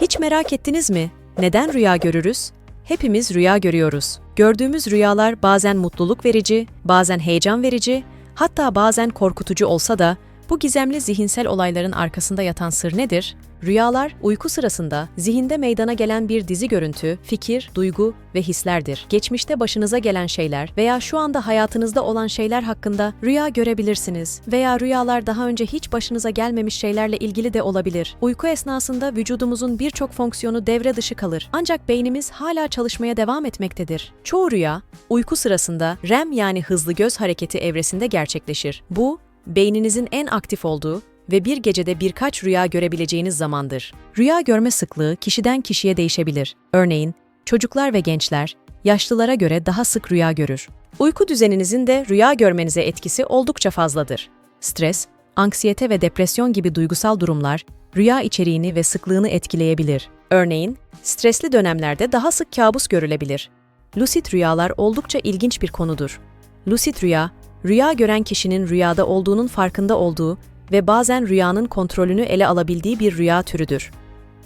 Hiç merak ettiniz mi? Neden rüya görürüz? Hepimiz rüya görüyoruz. Gördüğümüz rüyalar bazen mutluluk verici, bazen heyecan verici, hatta bazen korkutucu olsa da bu gizemli zihinsel olayların arkasında yatan sır nedir? Rüyalar, uyku sırasında zihinde meydana gelen bir dizi görüntü, fikir, duygu ve hislerdir. Geçmişte başınıza gelen şeyler veya şu anda hayatınızda olan şeyler hakkında rüya görebilirsiniz veya rüyalar daha önce hiç başınıza gelmemiş şeylerle ilgili de olabilir. Uyku esnasında vücudumuzun birçok fonksiyonu devre dışı kalır. Ancak beynimiz hala çalışmaya devam etmektedir. Çoğu rüya, uyku sırasında REM yani hızlı göz hareketi evresinde gerçekleşir. Bu, beyninizin en aktif olduğu ve bir gecede birkaç rüya görebileceğiniz zamandır. Rüya görme sıklığı kişiden kişiye değişebilir. Örneğin, çocuklar ve gençler yaşlılara göre daha sık rüya görür. Uyku düzeninizin de rüya görmenize etkisi oldukça fazladır. Stres, anksiyete ve depresyon gibi duygusal durumlar rüya içeriğini ve sıklığını etkileyebilir. Örneğin, stresli dönemlerde daha sık kabus görülebilir. Lucid rüyalar oldukça ilginç bir konudur. Lucid rüya, rüya gören kişinin rüyada olduğunun farkında olduğu ve bazen rüyanın kontrolünü ele alabildiği bir rüya türüdür.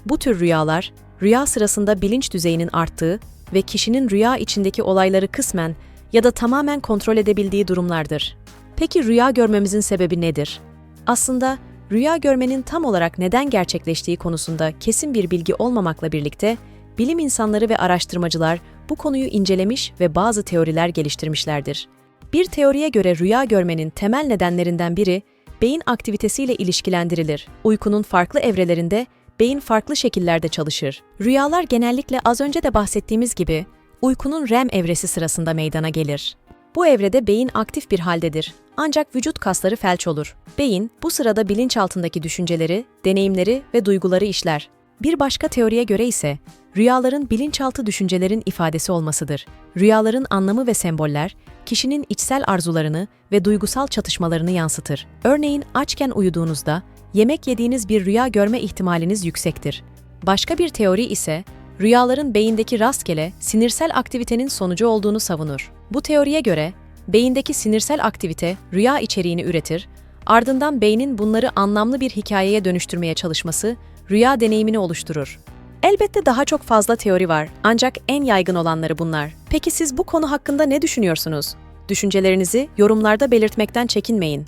Bu tür rüyalar, rüya sırasında bilinç düzeyinin arttığı ve kişinin rüya içindeki olayları kısmen ya da tamamen kontrol edebildiği durumlardır. Peki rüya görmemizin sebebi nedir? Aslında rüya görmenin tam olarak neden gerçekleştiği konusunda kesin bir bilgi olmamakla birlikte, bilim insanları ve araştırmacılar bu konuyu incelemiş ve bazı teoriler geliştirmişlerdir. Bir teoriye göre rüya görmenin temel nedenlerinden biri, beyin aktivitesiyle ilişkilendirilir. Uykunun farklı evrelerinde beyin farklı şekillerde çalışır. Rüyalar genellikle az önce de bahsettiğimiz gibi uykunun REM evresi sırasında meydana gelir. Bu evrede beyin aktif bir haldedir. Ancak vücut kasları felç olur. Beyin bu sırada bilinçaltındaki düşünceleri, deneyimleri ve duyguları işler. Bir başka teoriye göre ise rüyaların bilinçaltı düşüncelerin ifadesi olmasıdır. Rüyaların anlamı ve semboller kişinin içsel arzularını ve duygusal çatışmalarını yansıtır. Örneğin açken uyuduğunuzda yemek yediğiniz bir rüya görme ihtimaliniz yüksektir. Başka bir teori ise rüyaların beyindeki rastgele sinirsel aktivitenin sonucu olduğunu savunur. Bu teoriye göre beyindeki sinirsel aktivite rüya içeriğini üretir, ardından beynin bunları anlamlı bir hikayeye dönüştürmeye çalışması rüya deneyimini oluşturur. Elbette daha çok fazla teori var ancak en yaygın olanları bunlar. Peki siz bu konu hakkında ne düşünüyorsunuz? Düşüncelerinizi yorumlarda belirtmekten çekinmeyin.